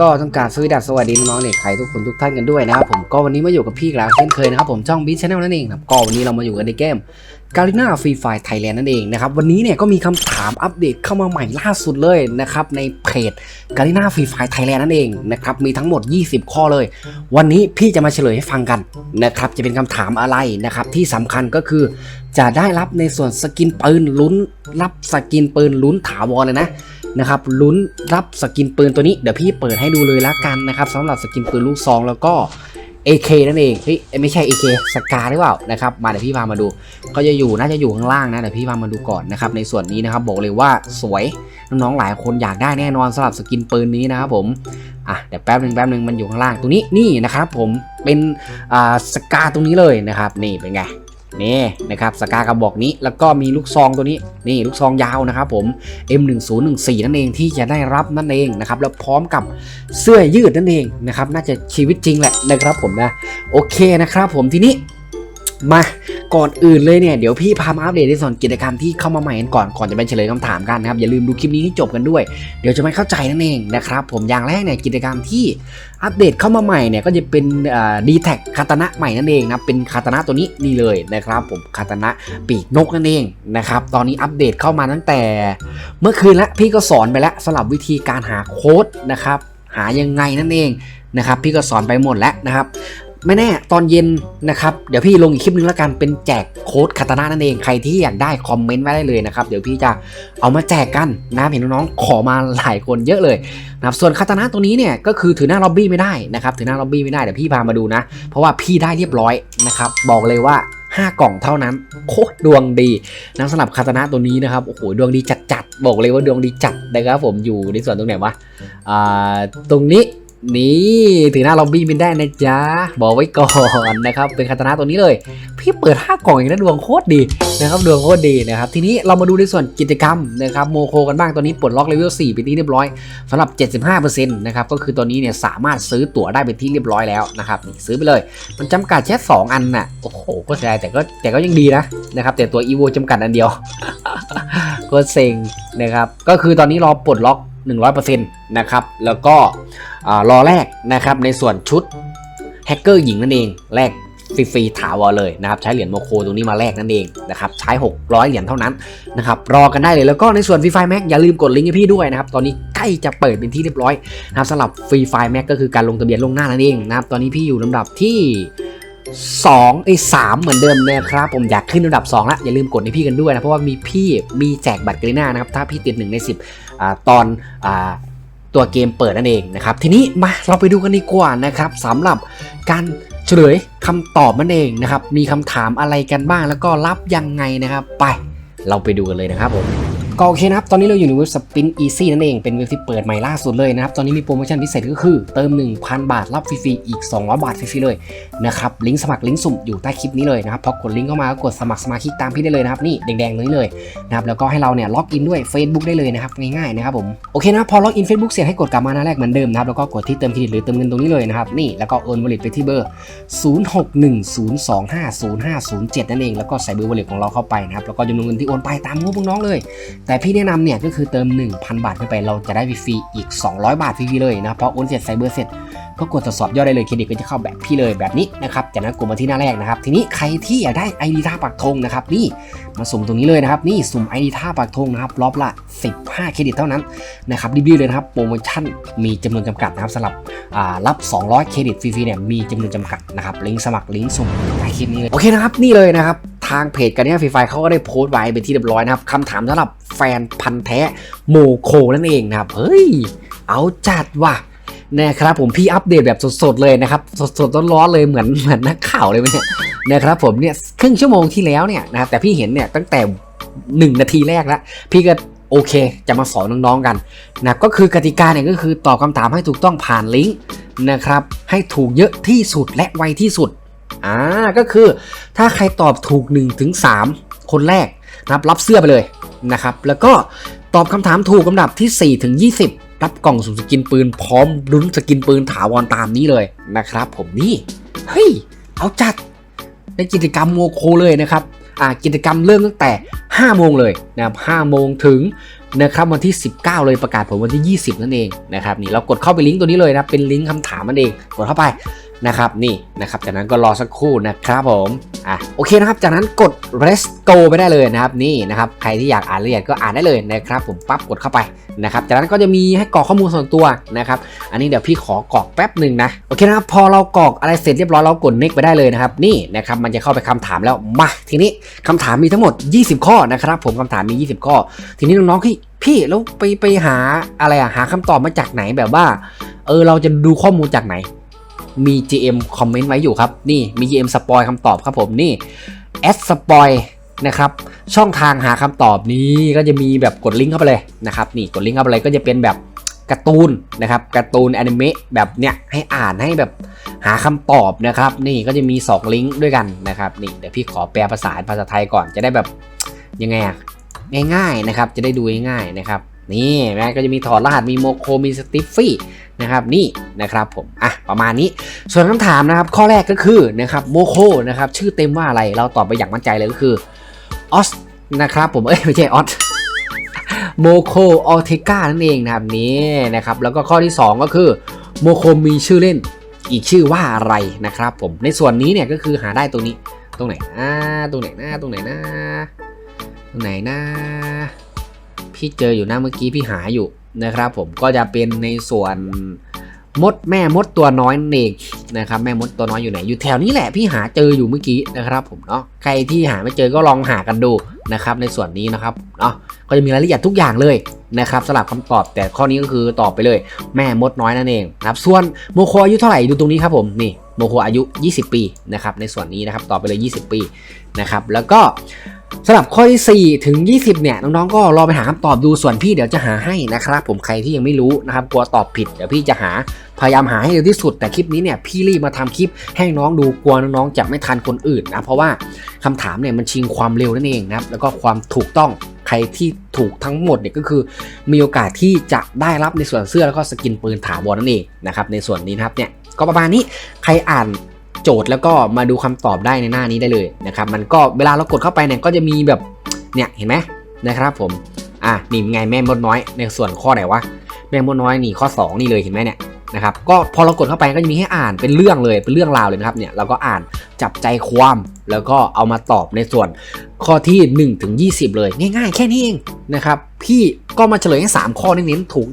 ก็ต้องการสวัสดีสวัสดีน้องเนี่ยใครทุกคนทุกท่านกันด้วยนะครับผมก็วันนี้มาอยู่กับพี่กแล้วเช่นเคยนะครับผมช่องบิ๊ชแนลนั่นเองครับก็วันนี้เรามาอยู่กันในเกมกาลิน่าฟรีไฟไทยแลนด์นั่นเองนะครับวันนี้เนี่ยก็มีคำถามอัปเดตเข้ามาใหม่ล่าสุดเลยนะครับในเพจกาลิน่าฟรีไฟไทยแลนด์นั่นเองนะครับมีทั้งหมด 20 ข้อเลย วันนี้พี่จะมาเฉลยให้ฟังกันนะครับจะเป็นคำถามอะไรนะครับที่สำคัญก็คือจะได้รับในส่วนสกินปืนลุ้นรับสกินปืนลุ้นถาวรเลยนะ นะครับลุ้นรับสกินปืนตัวนี้เดี๋ยวพี่เปิดให้ดูเลยละกันนะครับสำหรับสกินปืนลูกซองแล้วก็ AK นั่นเองเฮ้ยไม่ใช่ AK สกาหรือเปล่านะครับมาเดี๋ยวพี่พามาดูก็จะอยู่น่าจะอยู่ข้างล่างนะเดี๋ยวพี่พามาดูก่อนนะครับในส่วนนี้นะครับบอกเลยว่าสวยน้องๆหลายคนอยากได้แน่นอนสำหรับสกินปืนนี้นะครับผมอะเดี๋ยวแป๊บหนึ่งแป๊บหนึ่งมันอยู่ข้างล่างตรงนี้นี่นะครับผมเป็นอ่าสกาตรงนี้เลยนะครับนี่เป็นไง นี่นะครับสกากระบอกนี้แล้วก็มีลูกซองตัวนี้นี่ลูกซองยาวนะครับผม M1014 นั่นเองที่จะได้รับนั่นเองนะครับแล้วพร้อมกับเสื้อยืดนั่นเองนะครับน่าจะชีวิตจริงแหละนะครับผมนะโอเคนะครับผมทีนี้ มาก่อนอื่นเลยเนี่ยเดี๋ยวพี่พามาอัปเดตในส่วนกิจกรรมที่เข้ามาใหม่กันก่อนก่อนจะไปเฉลยคำถามกันนะครับอย่าลืมดูคลิปนี้ให้จบกันด้วย เดี๋ยวจะไม่เข้าใจนั่นเองนะครับผมอย่างแรกเนี่ยกิจกรรมที่อัปเดตเข้ามาใหม่เนี่ยก็จะเป็นดีแท็กคาตานะใหม่นั่นเองนะเป็นคาตานะตัวนี้นี่เลยนะครับผมคาตานะปีกนกนั่นเองนะครับตอนนี้อัปเดตเข้ามาตั้งแต่ เมื่อคืนละพี่ก็สอนไปแล้วสำหรับวิธีการหาโค้ดนะครับหายังไงนั่นเองนะครับพี่ก็สอนไปหมดแล้วนะครับ ไม่แน่ตอนเย็นนะครับ เดี๋ยวพี่ลงอีกคลิปนึงแล้วกันเป็นแจกโค้ดคาตานะนั่นเองใครที่อยากได้คอมเมนต์ไว้ได้เลยนะครับ เดี๋ยวพี่จะเอามาแจกกันนะเห็นน้องๆขอมาหลายคนเยอะเลยนะครับส่วนคาตานะตัวนี้เนี่ยก็คือถือหน้าล็อบบี้ไม่ได้นะครับถือหน้าล็อบบี้ไม่ได้เดี๋ยวพี่พามาดูนะ เพราะว่าพี่ได้เรียบร้อยนะครับบอกเลยว่า5 กล่องเท่านั้นโคตรดวงดีนะสำหรับคาตานะตัวนี้นะครับโอ้โหดวงดีจัดๆบอกเลยว่าดวงดีจัดนะครับผมอยู่ในส่วนตรงไหนวะอ่าตรงนี้ นี่ถือหน้าล็อบบี้ไม่ได้นะจ๊ะ บอกไว้ก่อนนะครับ เป็นคาตานะตัวนี้เลย พี่เปิด 5 กล่ององนั้นดวงโคตรดีนะครับดวงโคตรดีนะครับ ทีนี้เรามาดูในส่วนกิจกรรมนะครับโมโคกันบ้างตัวนี้ปลดล็อกเลเวล4เป็นที่เรียบร้อยสำหรับ 75%นะครับก็คือตัวนี้เนี่ยสามารถซื้อตั๋วได้เป็นที่เรียบร้อยแล้วนะครับซื้อไปเลย มันจำกัดแค่2อันน่ะโอ้โหก็เสียดายแต่ก็แต่ก็ยังดีนะนะครับแต่ตัว EVO จำกัดอันเดียวก็เซ็งนะครับก็คือตอนนี้รอปลดล็อก 100%นะครับ แล้วก็รอแรกนะครับในส่วนชุดแฮกเกอร์หญิงนั่นเองแรกฟรีๆถาวรเลยนะครับ ใช้เหรียญโมโคตรงนี้มาแลกนั่นเองนะครับใช้ 600 เหรียญเท่านั้นนะครับรอกันได้เลยแล้วก็ในส่วนฟรีไฟแม็กอย่าลืมกดลิงก์ให้พี่ด้วยนะครับ ตอนนี้ใกล้จะเปิดเป็นที่เรียบร้อยนะครับสำหรับฟรีไฟแม็กก็คือการลงทะเบียนล่วงหน้านั่นเองนะครับตอนนี้พี่อยู่ลำดับที่2ไอ้สามเหมือนเดิมนะครับ ผมอยากขึ้นระดับ 2 ละอย่าลืมกดให้พี่กันด้วยนะ เพราะว่ามีพี่มีแจกบัตรกรีน่านะครับ ถ้าพี่ติด 1 ใน 10 อตอนอตัวเกมเปิดนั่นเองนะครับ ทีนี้มาเราไปดูกันดีกว่านะครับสำหรับการเฉลยคำตอบนั่นเองนะครับ มีคำถามอะไรกันบ้างแล้วก็รับยังไงนะครับ ไปเราไปดูกันเลยนะครับผม ก็โอเคนะครับ ตอนนี้เราอยู่ในเว็บ Spin Easy นั่นเอง เป็นเว็บที่เปิดใหม่ล่าสุดเลยนะครับ ตอนนี้มีโปรโมชั่นพิเศษก็คือเติม 1,000 บาทรับฟรีๆอีก 200 บาทฟรีๆเลยนะครับ ลิงก์สมัครลิงก์สุ่มอยู่ใต้คลิปนี้เลยนะครับ พอกดลิงก์เข้ามาก็กดสมัครสมาชิกตามพี่ได้เลยนะครับ นี่แดงๆตรงนี้เลยนะครับ แล้วก็ให้เราเนี่ยล็อกอินด้วย Facebook ได้เลยนะครับ ง่ายๆนะครับผม โอเคนะพอล็อกอิน Facebook เสร็จให้กดกลับมาหน้าแรกเหมือนเดิมนะครับ แล้วก็กดที่เติมเครดิตหรือเติมเงินตรงนี้เลยนะครับ นี่ แล้วก็โอนวอลเล็ตไปที่เบอร์ 0610250507 นั่นเอง แล้วก็ใส่เบอร์วอลเล็ตของเราเข้าไปนะครับ แล้วก็จำนวนเงินที่โอนไปตามงบพวกน้องเลยแต่พี่แนะนำเนี่ยก็คือเติม 1,000 บาทขึ้นไปเราจะได้ฟรีอีก 200 บาทฟรีเลยนะพอโอนเสร็จใส่เบอร์เสร็จก็กดตรวจสอบยอดได้เลยเครดิตก็จะเข้าแบบพี่เลยแบบนี้นะครับจากนั้นกดมาที่หน้าแรกนะครับ ทีนี้ใครที่อยากได้ ID ท่าปักธงนะครับนี่มาสุ่มตรงนี้เลยนะครับ นี่สุ่ม ID ท่าปักธงนะครับรอบละ 15 เครดิตเท่านั้นนะครับรีบๆเลยนะครับโปรโมชั่นมีจำนวนจำกัดนะครับสำหรับรับ 200 เครดิตฟรีๆเนี่ยมีจำนวนจำกัดนะครับลิงก์สมัครลิงก์สุ่มใต้คลิปนี้เลยโอเคนะครับนี่เลยนะครับ ทางเพจกันเนี่ยฟรีไฟเขาก็ได้โพสต์ไว้เป็นที่เรียบร้อยนะครับคำถามสำหรับแฟนพันธ์แท้โมโคนั่นเองนะครับเฮ้ย เอาจัดว่ะนะครับผมพี่อัปเดตแบบสดๆเลยนะครับ สดๆร้อนๆเลยเหมือนเหมือนนักข่าวเลยเนี่ยนะครับผมเนี่ยครึ่งชั่วโมงที่แล้วเนี่ยนะครับแต่พี่เห็นเนี่ยตั้งแต่ 1 นาทีแรกแล้ว พี่ก็โอเค จะมาสอนน้องๆกันนะก็คือกติกาเนี่ยก็คือตอบคำถามให้ถูกต้องผ่านลิงก์นะครับให้ถูกเยอะที่สุดและไวที่สุด อ่าก็คือถ้าใครตอบถูก1ถึงคนแรกนะครับรับเสื้อไปเลยนะครับ แล้วก็ตอบคำถามถูกลำดับที่4ถึง20 รับกล่องสุ่มสกินปืนพร้อมลุ้นสกินปืนถาวรตามนี้เลยนะครับ ผมนี่เฮ้ยเอาจัดในกิจกรรมโมโคเลยนะครับอ่ากิจกรรมเริ่มตั้งแต่ 5 โมงเลยนะครับ5โมงถึงนะครับวันที่ 19 เลยประกาศผลวันที่ 20 นั่นเองนะครับนี่เรากดเข้าไปลิงก์ตัวนี้เลยนะเป็นลิงก์คำถามนั่นเองกดเข้าไป นะครับนี่นะครับจากนั้นก็รอสักครู่นะครับผมอะโอเคนะครับจากนั้นกด rest go ไปได้เลยนะครับนี่นะครับใครที่อยากอ่านละเอียดก็อ่านได้เลยนะครับผมปั๊บกดเข้าไปนะครับจากนั้นก็จะมีให้กรอกข้อมูลส่วนตัวนะครับอันนี้เดี๋ยวพี่ขอกรอกแป๊บหนึ่งนะโอเคนะครับพอเรากรอกอะไรเสร็จเรียบร้อยเรากด next ไปได้เลยนะครับนี่นะครับมันจะเข้าไปคำถามแล้วมาทีนี้คำถามมีทั้งหมด 20 ข้อนะครับผมคำถามมี 20 ข้อ ทีนี้น้องๆพี่พี่แล้วไปไปหาอะไรอะหาคำตอบมาจากไหนแบบว่าเออเราจะดูข้อมูลจากไหน มี GM คอมเมนต์ไว้อยู่ครับ นี่มี GM สปอยคำตอบครับผมนี่แอดสปอยนะครับช่องทางหาคำตอบนี้ก็จะมีแบบกดลิงก์เข้าไปเลยนะครับนี่กดลิงก์เข้าไปเลยก็จะเป็นแบบการ์ตูนนะครับการ์ตูนแอนิเมะแบบเนี้ยให้อ่านให้แบบหาคำตอบนะครับ นี่ก็จะมี 2 ลิงก์ด้วยกันนะครับนี่เดี๋ยวพี่ขอแปลภาษาภาษาไทยก่อนจะได้แบบยังไงอะง่ายๆนะครับจะได้ดูง่ายๆนะครับนี่นะก็จะมีถอดรหัสมีโมโคมีสติฟฟี่ นะครับนี่นะครับผมอะประมาณนี้ ส่วนคำถามนะครับข้อแรกก็คือนะครับโมโคนะครับชื่อเต็มว่าอะไรเราตอบไปอย่างมั่นใจเลยก็คือออสนะครับผมเอ้ยไม่ใช่ออสโมโคออเทกานั่นเองนะครับนี่นะครับแล้วก็ข้อที่ 2 ก็คือโมโคมีชื่อเล่นอีกชื่อว่าอะไรนะครับผมในส่วนนี้เนี่ยก็คือหาได้ตรงนี้ตรงไหนอ่าตรงไหนหน้าตรงไหนหน้าตรงไหนนะพี่เจออยู่นะเมื่อกี้พี่หาอยู่ นะครับผมก็จะเป็นในส่วนมดแม่มดตัวน้อยนั่นเองนะครับแม่มดตัวน้อยอยู่ไหนอยู่แถวนี้แหละพี่หาเจออยู่เมื่อกี้นะครับผมเนาะใครที่หาไม่เจอก็ลองหากันดูนะครับในส่วนนี้นะครับเนาะก็จะมีรายละเอียดทุกอย่างเลยนะครับสำหรับคำตอบแต่ข้อนี้ก็คือตอบไปเลย แม่มดน้อยนั่นเองนะครับส่วนโมโคอายุเท่าไหร่ดูตรงนี้ครับผมนี่โมโคอายุ 20 ปีนะครับในส่วนนี้นะครับตอบไปเลย 20 ปีนะครับแล้วก็ สำหรับข้อที่ 4 ถึง 20 เนี่ย น้องๆ ก็รอไปหาคำตอบดูส่วนพี่เดี๋ยวจะหาให้นะครับผมใครที่ยังไม่รู้นะครับกลัวตอบผิดเดี๋ยวพี่จะหาพยายามหาให้เร็วที่สุดแต่คลิปนี้เนี่ยพี่รีบมาทำคลิปให้น้องดูกลัวน้องๆจะไม่ทันคนอื่นนะเพราะว่าคำถามเนี่ยมันชิงความเร็วนั่นเองนะครับแล้วก็ความถูกต้องใครที่ถูกทั้งหมดเนี่ยก็คือ มีโอกาสที่จะได้รับในส่วนเสื้อแล้วก็สกินปืนถาวรนั่นเองนะครับในส่วนนี้นะครับเนี่ยก็ประมาณนี้ใครอ่าน โจทย์แล้วก็มาดูคำตอบได้ในหน้านี้ได้เลยนะครับ มันก็เวลาเรากดเข้าไปเนี่ยก็จะมีแบบเนี่ยเห็นไหมนะครับผมอะนี่ไงแม่มดน้อยในส่วนข้อไหนวะแม่มดน้อยนี่ข้อ 2 นี่เลยเห็นไหมเนี่ย นะครับก็พอเรากดเข้าไปก็จะมีให้อ่านเป็นเรื่องเลยเป็นเรื่องราวเลยนะครับเนี่ยเราก็อ่านจับใจความแล้วก็เอามาตอบในส่วนข้อที่1ถึง20 เลย ง่ายๆ แค่นี้เองนะครับพี่ก็มาเฉลยให้3ข้อเน้นๆถูก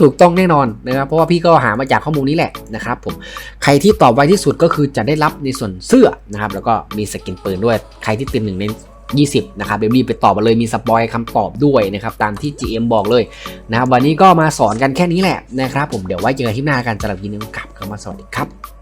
ถูกต้องแน่นอนนะครับเพราะว่าพี่ก็หามาจากข้อมูลนี้แหละนะครับผมใครที่ตอบไวที่สุดก็คือจะได้รับในส่วนเสื้อนะครับแล้วก็มีสกินปืนด้วยใครที่ติดหนึ่งใน 20 นะครับเดี๋ยวรีบไปตอบมาเลยมีสปอยคำตอบด้วยนะครับตามที่ GM บอกเลยนะครับวันนี้ก็มาสอนกันแค่นี้แหละนะครับผมเดี๋ยวไว้เจอกันที่หน้ากันสำหรับยินดีกับเข้ามาสวัสดีครับ